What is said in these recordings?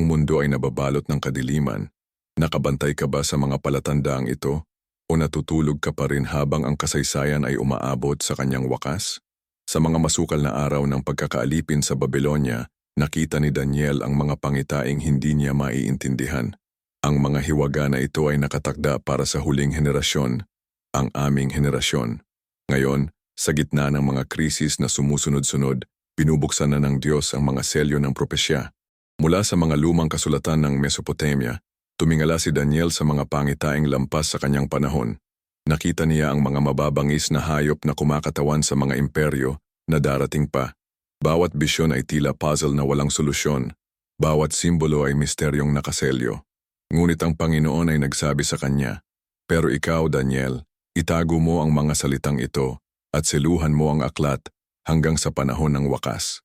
Ang mundo ay nababalot ng kadiliman. Nakabantay ka ba sa mga palatandaang ito? O natutulog ka pa rin habang ang kasaysayan ay umaabot sa kanyang wakas? Sa mga masukal na araw ng pagkakaalipin sa Babylonia, nakita ni Daniel ang mga pangitaing hindi niya maiintindihan. Ang mga hiwaga na ito ay nakatakda para sa huling henerasyon, ang aming henerasyon. Ngayon, sa gitna ng mga krisis na sumusunod-sunod, binubuksan na ng Diyos ang mga selyo ng propesya. Mula sa mga lumang kasulatan ng Mesopotamia, tumingala si Daniel sa mga pangitaing lampas sa kanyang panahon. Nakita niya ang mga mababangis na hayop na kumakatawan sa mga imperyo na darating pa. Bawat bisyon ay tila puzzle na walang solusyon. Bawat simbolo ay misteryong nakaselyo. Ngunit ang Panginoon ay nagsabi sa kanya, Pero ikaw, Daniel, itago mo ang mga salitang ito at siluhan mo ang aklat hanggang sa panahon ng wakas.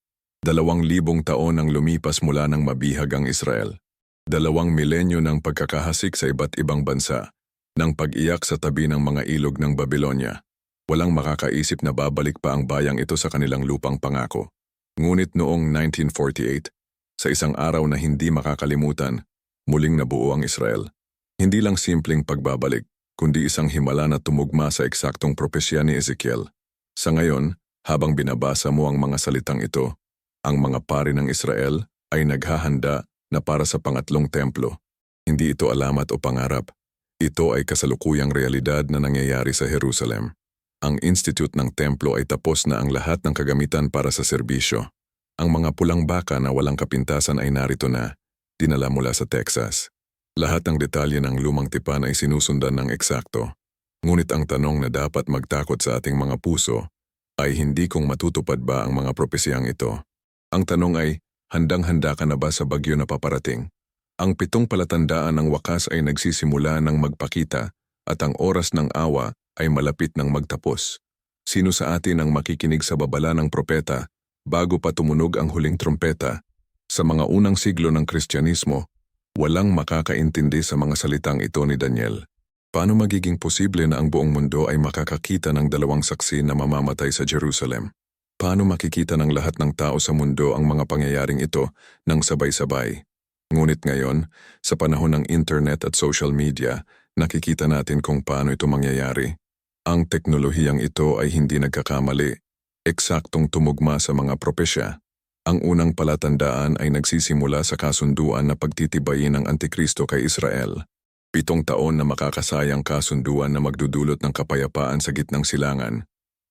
Dalawang libong taon ang lumipas mula ng mabihag ang Israel. Dalawang milenyo ng pagkakahasik sa iba't ibang bansa, ng pag-iyak sa tabi ng mga ilog ng Babylonia. Walang makakaisip na babalik pa ang bayang ito sa kanilang lupang pangako. Ngunit noong 1948, sa isang araw na hindi makakalimutan, muling nabuo ang Israel. Hindi lang simpleng pagbabalik, kundi isang himala na tumugma sa eksaktong propesya ni Ezekiel. Sa ngayon, habang binabasa mo ang mga salitang ito, ang mga pari ng Israel ay naghahanda na para sa pangatlong templo. Hindi ito alamat o pangarap. Ito ay kasalukuyang realidad na nangyayari sa Jerusalem. Ang institute ng templo ay tapos na ang lahat ng kagamitan para sa serbisyo. Ang mga pulang baka na walang kapintasan ay narito na, dinala mula sa Texas. Lahat ng detalye ng lumang tipan ay sinusundan ng eksakto. Ngunit ang tanong na dapat magtakot sa ating mga puso ay hindi kung matutupad ba ang mga propesiyang ito. Ang tanong ay, handang-handa ka na ba sa bagyo na paparating? Ang pitong palatandaan ng wakas ay nagsisimula ng magpakita at ang oras ng awa ay malapit ng magtapos. Sino sa atin ang makikinig sa babala ng propeta bago pa tumunog ang huling trompeta? Sa mga unang siglo ng Kristyanismo, walang makakaintindi sa mga salitang ito ni Daniel. Paano magiging posible na ang buong mundo ay makakakita ng dalawang saksi na mamamatay sa Jerusalem? Paano makikita ng lahat ng tao sa mundo ang mga pangyayaring ito ng sabay-sabay? Ngunit ngayon, sa panahon ng internet at social media, nakikita natin kung paano ito mangyayari. Ang teknolohiyang ito ay hindi nagkakamali, eksaktong tumugma sa mga propesya. Ang unang palatandaan ay nagsisimula sa kasunduan na pagtitibayin ng Antikristo kay Israel. Pitong taon na makakasayang kasunduan na magdudulot ng kapayapaan sa gitnang silangan.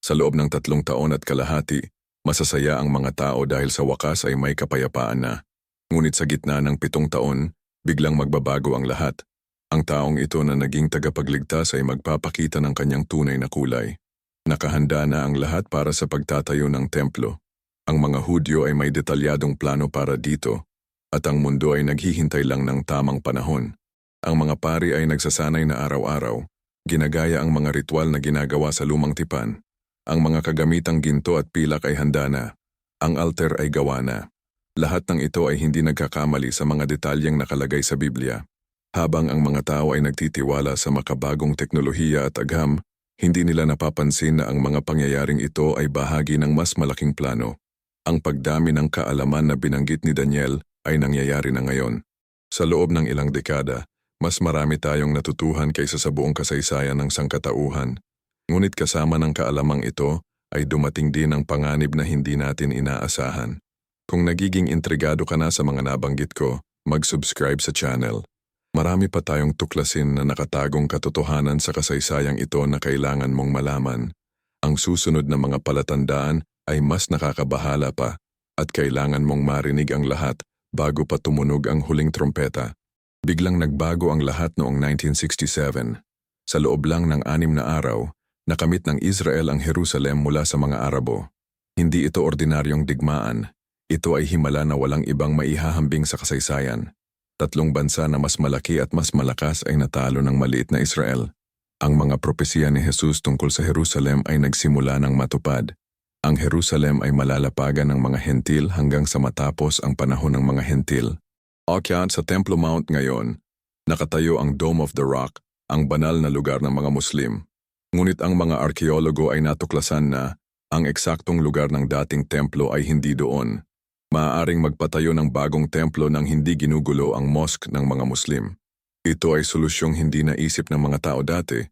Sa loob ng tatlong taon at kalahati, masasaya ang mga tao dahil sa wakas ay may kapayapaan na. Ngunit sa gitna ng pitong taon, biglang magbabago ang lahat. Ang taong ito na naging tagapagligtas ay magpapakita ng kanyang tunay na kulay. Nakahanda na ang lahat para sa pagtatayo ng templo. Ang mga Hudyo ay may detalyadong plano para dito, at ang mundo ay naghihintay lang ng tamang panahon. Ang mga pari ay nagsasanay na araw-araw, ginagaya ang mga ritual na ginagawa sa lumang tipan. Ang mga kagamitang ginto at pilak ay handa na. Ang altar ay gawa na. Lahat ng ito ay hindi nagkakamali sa mga detalyeng nakalagay sa Biblia. Habang ang mga tao ay nagtitiwala sa makabagong teknolohiya at agham, hindi nila napapansin na ang mga pangyayaring ito ay bahagi ng mas malaking plano. Ang pagdami ng kaalaman na binanggit ni Daniel ay nangyayari na ngayon. Sa loob ng ilang dekada, mas marami tayong natutuhan kaysa sa buong kasaysayan ng sangkatauhan. Ngunit kasama ng kaalamang ito ay dumating din ang panganib na hindi natin inaasahan. Kung nagiging intrigado ka na sa mga nabanggit ko, mag-subscribe sa channel. Marami pa tayong tuklasin na nakatagong katotohanan sa kasaysayang ito na kailangan mong malaman. Ang susunod na mga palatandaan ay mas nakakabahala pa at kailangan mong marinig ang lahat bago pa tumunog ang huling trompeta. Biglang nagbago ang lahat noong 1967. Sa loob lang ng anim na araw, nakamit ng Israel ang Jerusalem mula sa mga Arabo. Hindi ito ordinaryong digmaan. Ito ay himala na walang ibang maihahambing sa kasaysayan. Tatlong bansa na mas malaki at mas malakas ay natalo ng maliit na Israel. Ang mga propesiya ni Jesus tungkol sa Jerusalem ay nagsimula ng matupad. Ang Jerusalem ay malalapagan ng mga hentil hanggang sa matapos ang panahon ng mga hentil. Akyat sa Templo Mount ngayon, nakatayo ang Dome of the Rock, ang banal na lugar ng mga Muslim. Ngunit ang mga arkeologo ay natuklasan na ang eksaktong lugar ng dating templo ay hindi doon. Maaaring magpatayo ng bagong templo nang hindi ginugulo ang mosque ng mga Muslim. Ito ay solusyong hindi naisip ng mga tao dati,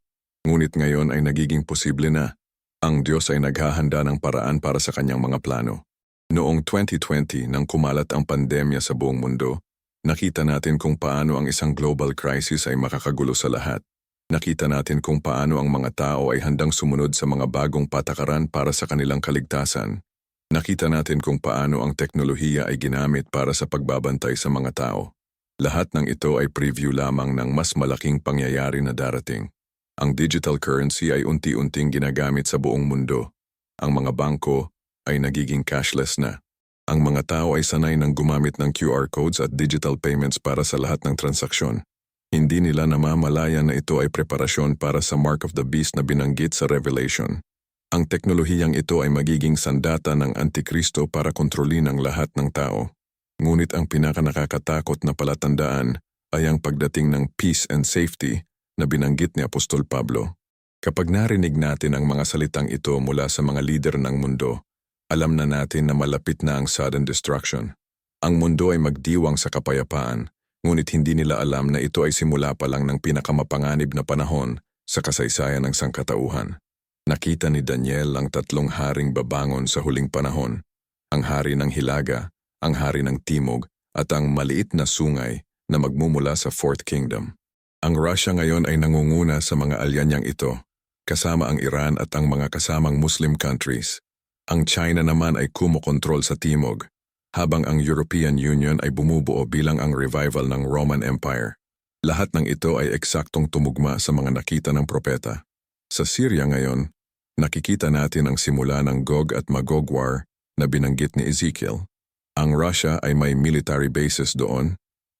ngunit ngayon ay nagiging posible na. Ang Diyos ay naghahanda ng paraan para sa kanyang mga plano. Noong 2020 nang kumalat ang pandemya sa buong mundo, nakita natin kung paano ang isang global crisis ay makakagulo sa lahat. Nakita natin kung paano ang mga tao ay handang sumunod sa mga bagong patakaran para sa kanilang kaligtasan. Nakita natin kung paano ang teknolohiya ay ginamit para sa pagbabantay sa mga tao. Lahat ng ito ay preview lamang ng mas malaking pangyayari na darating. Ang digital currency ay unti-unting ginagamit sa buong mundo. Ang mga bangko ay nagiging cashless na. Ang mga tao ay sanay ng gumamit ng QR codes at digital payments para sa lahat ng transaksyon. Hindi nila namamalayan na ito ay preparasyon para sa Mark of the Beast na binanggit sa Revelation. Ang teknolohiyang ito ay magiging sandata ng Antikristo para kontrolin ang lahat ng tao. Ngunit ang pinakanakakatakot na palatandaan ay ang pagdating ng peace and safety na binanggit ni Apostol Pablo. Kapag narinig natin ang mga salitang ito mula sa mga lider ng mundo, alam na natin na malapit na ang sudden destruction. Ang mundo ay magdiwang sa kapayapaan, ngunit hindi nila alam na ito ay simula pa lang ng pinakamapanganib na panahon sa kasaysayan ng sangkatauhan. Nakita ni Daniel ang tatlong haring babangon sa huling panahon, ang hari ng Hilaga, ang hari ng Timog, at ang maliit na sungay na magmumula sa Fourth Kingdom. Ang Russia ngayon ay nangunguna sa mga alyanyang ito, kasama ang Iran at ang mga kasamang Muslim countries. Ang China naman ay kumokontrol sa Timog, habang ang European Union ay bumubuo bilang ang revival ng Roman Empire. Lahat ng ito ay eksaktong tumugma sa mga nakita ng propeta. Sa Syria ngayon, nakikita natin ang simula ng Gog at Magog War na binanggit ni Ezekiel. Ang Russia ay may military bases doon,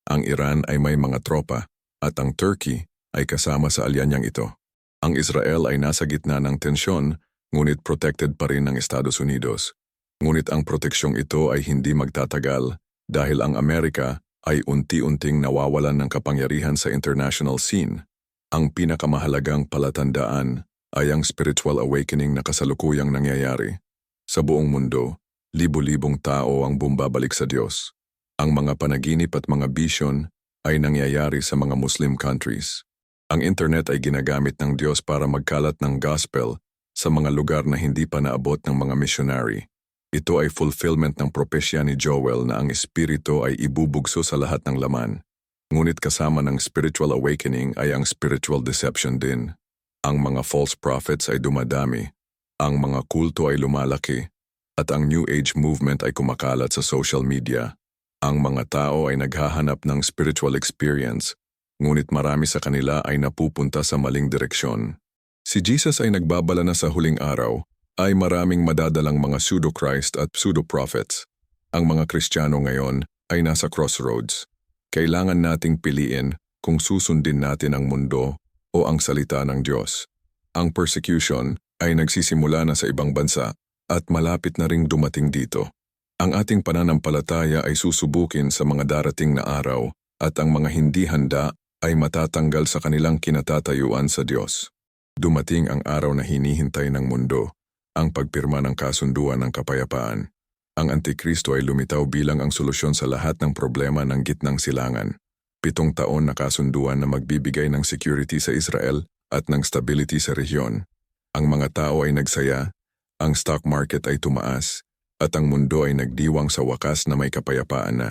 ang Iran ay may mga tropa, at ang Turkey ay kasama sa alyanyang ito. Ang Israel ay nasa gitna ng tensyon, ngunit protected pa rin ng Estados Unidos. Ngunit ang proteksyong ito ay hindi magtatagal dahil ang Amerika ay unti-unting nawawalan ng kapangyarihan sa international scene. Ang pinakamahalagang palatandaan ay ang spiritual awakening na kasalukuyang nangyayari. Sa buong mundo, libo-libong tao ang bumbabalik sa Diyos. Ang mga panaginip at mga vision ay nangyayari sa mga Muslim countries. Ang internet ay ginagamit ng Diyos para magkalat ng gospel sa mga lugar na hindi pa naabot ng mga missionary. Ito ay fulfillment ng propesya ni Joel na ang espiritu ay ibubugso sa lahat ng laman. Ngunit kasama ng spiritual awakening ay ang spiritual deception din. Ang mga false prophets ay dumadami, ang mga kulto ay lumalaki, at ang New Age movement ay kumakalat sa social media. Ang mga tao ay naghahanap ng spiritual experience, ngunit marami sa kanila ay napupunta sa maling direksyon. Si Jesus ay nagbabala na sa huling araw, ay maraming madadalang mga pseudo-Christ at pseudo-prophets. Ang mga Kristiyano ngayon ay nasa crossroads. Kailangan nating piliin kung susundin natin ang mundo o ang salita ng Diyos. Ang persecution ay nagsisimula na sa ibang bansa at malapit na ring dumating dito. Ang ating pananampalataya ay susubukin sa mga darating na araw at ang mga hindi handa ay matatanggal sa kanilang kinatatayuan sa Diyos. Dumating ang araw na hinihintay ng mundo, ang pagpirma ng kasunduan ng kapayapaan. Ang Antikristo ay lumitaw bilang ang solusyon sa lahat ng problema ng gitnang silangan. Pitong taon na kasunduan na magbibigay ng security sa Israel at ng stability sa rehiyon. Ang mga tao ay nagsaya, ang stock market ay tumaas, at ang mundo ay nagdiwang sa wakas na may kapayapaan na.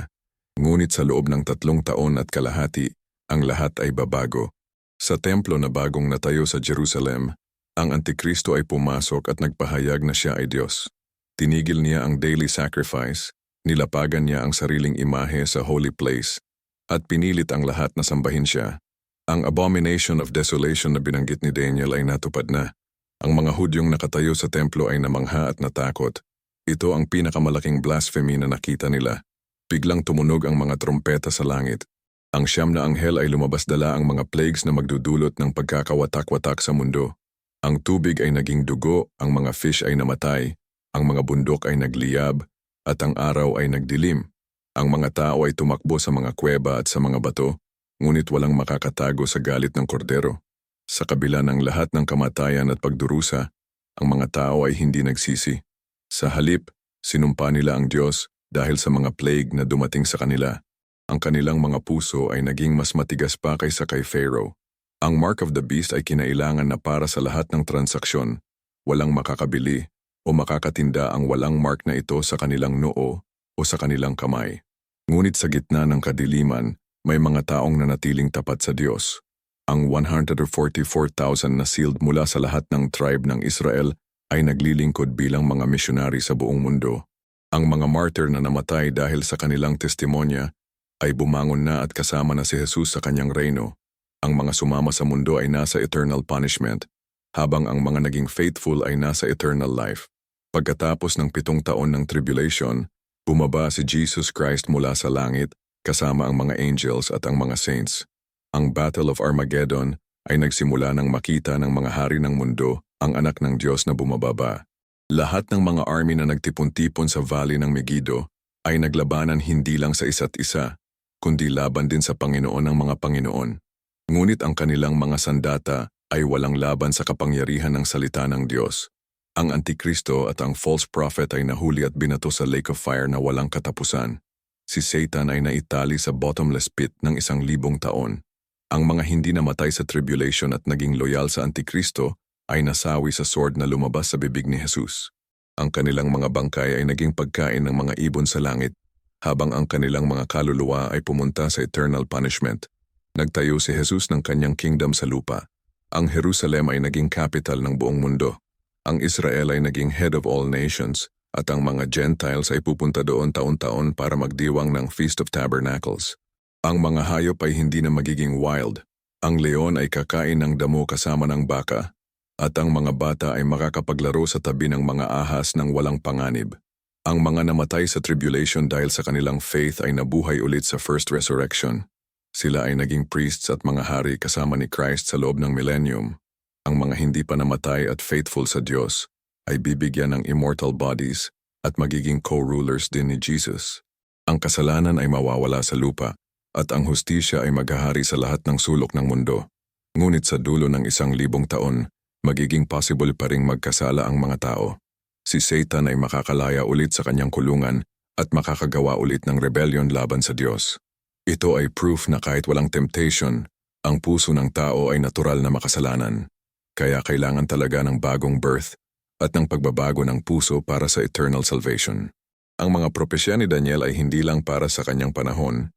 Ngunit sa loob ng tatlong taon at kalahati, ang lahat ay babago. Sa templo na bagong natayo sa Jerusalem, ang Antikristo ay pumasok at nagpahayag na siya ay Diyos. Tinigil niya ang daily sacrifice, nilapagan niya ang sariling imahe sa holy place, at pinilit ang lahat na sambahin siya. Ang abomination of desolation na binanggit ni Daniel ay natupad na. Ang mga Hudyong nakatayo sa templo ay namangha at natakot. Ito ang pinakamalaking blasphemy na nakita nila. Biglang tumunog ang mga trompeta sa langit. Ang siyam na anghel ay lumabas dala ang mga plagues na magdudulot ng pagkakawatak-watak sa mundo. Ang tubig ay naging dugo, ang mga fish ay namatay, ang mga bundok ay nagliyab, at ang araw ay nagdilim. Ang mga tao ay tumakbo sa mga kuweba at sa mga bato, ngunit walang makakatago sa galit ng kordero. Sa kabila ng lahat ng kamatayan at pagdurusa, ang mga tao ay hindi nagsisi. Sa halip, sinumpa nila ang Diyos dahil sa mga plague na dumating sa kanila. Ang kanilang mga puso ay naging mas matigas pa kaysa kay Pharaoh. Ang mark of the beast ay kinailangan na para sa lahat ng transaksyon. Walang makakabili o makakatinda ang walang mark na ito sa kanilang noo o sa kanilang kamay. Ngunit sa gitna ng kadiliman, may mga taong nanatiling tapat sa Diyos. Ang 144,000 na sealed mula sa lahat ng tribe ng Israel ay naglilingkod bilang mga misyonari sa buong mundo. Ang mga martyr na namatay dahil sa kanilang testimonya ay bumangon na at kasama na si Jesus sa kanyang reino. Ang mga sumama sa mundo ay nasa eternal punishment, habang ang mga naging faithful ay nasa eternal life. Pagkatapos ng pitong taon ng tribulation, bumaba si Jesus Christ mula sa langit kasama ang mga angels at ang mga saints. Ang Battle of Armageddon ay nagsimula nang makita ng mga hari ng mundo ang anak ng Diyos na bumababa. Lahat ng mga army na nagtipon-tipon sa Valley ng Megiddo ay naglabanan hindi lang sa isa't isa, kundi laban din sa Panginoon ng mga Panginoon. Ngunit ang kanilang mga sandata ay walang laban sa kapangyarihan ng salita ng Diyos. Ang Antikristo at ang false prophet ay nahuli at binato sa lake of fire na walang katapusan. Si Satan ay naitali sa bottomless pit ng isang libong taon. Ang mga hindi namatay sa tribulation at naging loyal sa Antikristo ay nasawi sa sword na lumabas sa bibig ni Jesus. Ang kanilang mga bangkay ay naging pagkain ng mga ibon sa langit, habang ang kanilang mga kaluluwa ay pumunta sa eternal punishment. Nagtayo si Jesus ng kanyang kingdom sa lupa. Ang Jerusalem ay naging capital ng buong mundo. Ang Israel ay naging head of all nations, at ang mga Gentiles ay pupunta doon taon-taon para magdiwang ng Feast of Tabernacles. Ang mga hayop ay hindi na magiging wild. Ang leon ay kakain ng damo kasama ng baka, at ang mga bata ay makakapaglaro sa tabi ng mga ahas ng walang panganib. Ang mga namatay sa tribulation dahil sa kanilang faith ay nabuhay ulit sa first resurrection. Sila ay naging priests at mga hari kasama ni Christ sa loob ng millennium. Ang mga hindi pa namatay at faithful sa Diyos ay bibigyan ng immortal bodies at magiging co-rulers din ni Jesus. Ang kasalanan ay mawawala sa lupa at ang hustisya ay maghahari sa lahat ng sulok ng mundo. Ngunit sa dulo ng isang libong taon, magiging possible pa ring magkasala ang mga tao. Si Satan ay makakalaya ulit sa kanyang kulungan at makakagawa ulit ng rebellion laban sa Diyos. Ito ay proof na kahit walang temptation, ang puso ng tao ay natural na makasalanan. Kaya kailangan talaga ng bagong birth at ng pagbabago ng puso para sa eternal salvation. Ang mga propesya ni Daniel ay hindi lang para sa kanyang panahon,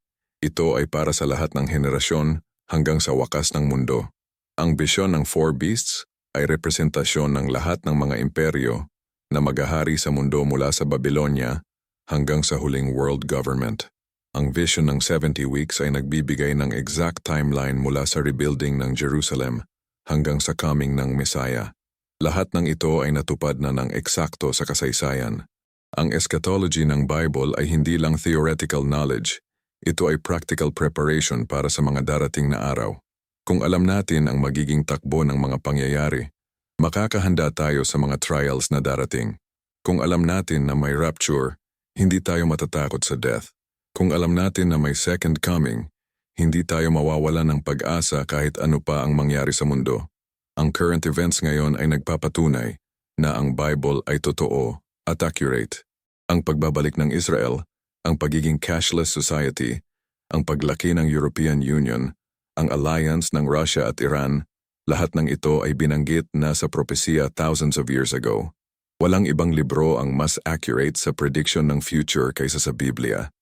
ito ay para sa lahat ng henerasyon hanggang sa wakas ng mundo. Ang bisyon ng Four Beasts ay representasyon ng lahat ng mga imperyo na magahari sa mundo mula sa Babylonia hanggang sa huling world government. Ang vision ng 70 weeks ay nagbibigay ng exact timeline mula sa rebuilding ng Jerusalem hanggang sa coming ng Messiah. Lahat ng ito ay natupad na ng eksakto sa kasaysayan. Ang eschatology ng Bible ay hindi lang theoretical knowledge, ito ay practical preparation para sa mga darating na araw. Kung alam natin ang magiging takbo ng mga pangyayari, makakahanda tayo sa mga trials na darating. Kung alam natin na may rapture, hindi tayo matatakot sa death. Kung alam natin na may second coming, hindi tayo mawawala ng pag-asa kahit ano pa ang mangyari sa mundo. Ang current events ngayon ay nagpapatunay na ang Bible ay totoo at accurate. Ang pagbabalik ng Israel ang pagiging cashless society, ang paglaki ng European Union, ang alliance ng Russia at Iran, lahat ng ito ay binanggit na sa propesya thousands of years ago. Walang ibang libro ang mas accurate sa prediction ng future kaysa sa Biblia.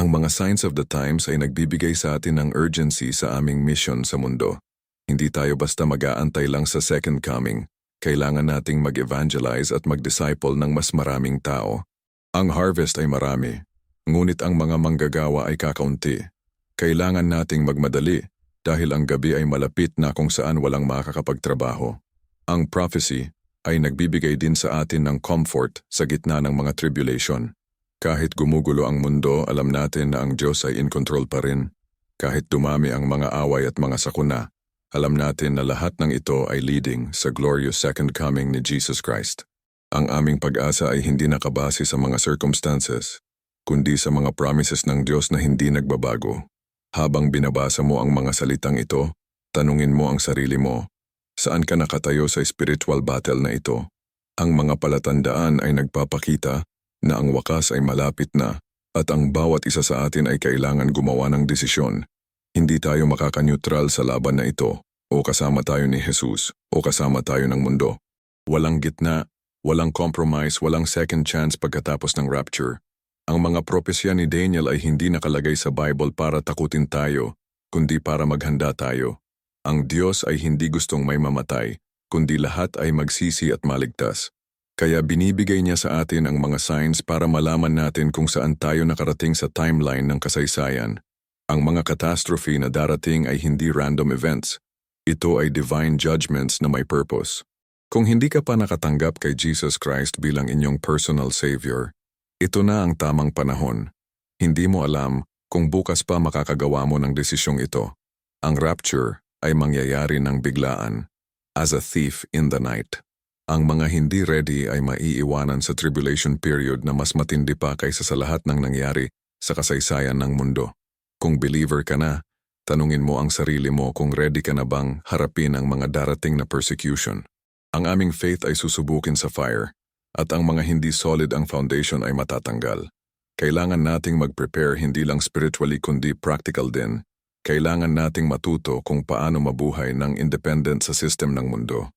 Ang mga signs of the times ay nagbibigay sa atin ng urgency sa aming mission sa mundo. Hindi tayo basta mag-aantay lang sa second coming. Kailangan nating mag-evangelize at mag-disciple ng mas maraming tao. Ang harvest ay marami, Ngunit ang mga manggagawa ay kakaunti. Kailangan nating magmadali dahil ang gabi ay malapit na kung saan walang makakapagtrabaho. Ang prophecy ay nagbibigay din sa atin ng comfort sa gitna ng mga tribulation. Kahit gumugulo ang mundo, alam natin na ang Diyos ay in control pa rin. Kahit dumami ang mga away at mga sakuna, alam natin na lahat ng ito ay leading sa glorious second coming ni Jesus Christ. Ang aming pag-asa ay hindi nakabase sa mga circumstances, kundi sa mga promises ng Diyos na hindi nagbabago. Habang binabasa mo ang mga salitang ito, tanungin mo ang sarili mo, saan ka nakatayo sa spiritual battle na ito? Ang mga palatandaan ay nagpapakita na ang wakas ay malapit na At ang bawat isa sa atin ay kailangan gumawa ng desisyon. Hindi tayo makakanyutral sa laban na ito, o kasama tayo ni Jesus, o kasama tayo ng mundo. Walang gitna, walang compromise, walang second chance pagkatapos ng rapture. Ang mga propesya ni Daniel ay hindi nakalagay sa Bible para takutin tayo, kundi para maghanda tayo. Ang Diyos ay hindi gustong may mamatay, kundi lahat ay magsisi at maligtas. Kaya binibigay niya sa atin ang mga signs para malaman natin kung saan tayo nakarating sa timeline ng kasaysayan. Ang mga catastrophe na darating ay hindi random events. Ito ay divine judgments na may purpose. Kung hindi ka pa nakatanggap kay Jesus Christ bilang inyong personal savior, ito na ang tamang panahon. Hindi mo alam kung bukas pa makakagawa mo ng desisyong ito. Ang rapture ay mangyayari ng biglaan, as a thief in the night. Ang mga hindi ready ay maiiwanan sa tribulation period na mas matindi pa kaysa sa lahat ng nangyari sa kasaysayan ng mundo. Kung believer ka na, tanungin mo ang sarili mo kung ready ka na bang harapin ang mga darating na persecution. Ang aming faith ay susubukin sa fire, at ang mga hindi solid ang foundation ay matatanggal. Kailangan nating mag-prepare hindi lang spiritually kundi practical din. Kailangan nating matuto kung paano mabuhay ng independent sa system ng mundo.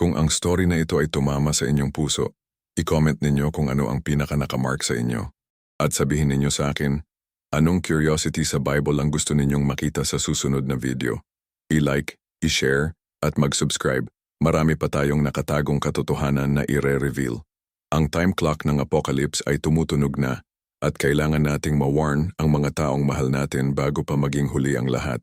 Kung ang story na ito ay tumama sa inyong puso, i-comment ninyo kung ano ang pinaka nakamark sa inyo. At sabihin ninyo sa akin, anong curiosity sa Bible ang gusto ninyong makita sa susunod na video. I-like, i-share, at mag-subscribe. Marami pa tayong nakatagong katotohanan na ire-reveal. Ang time clock ng apocalypse ay tumutunog na at kailangan nating ma-warn ang mga taong mahal natin bago pa maging huli ang lahat.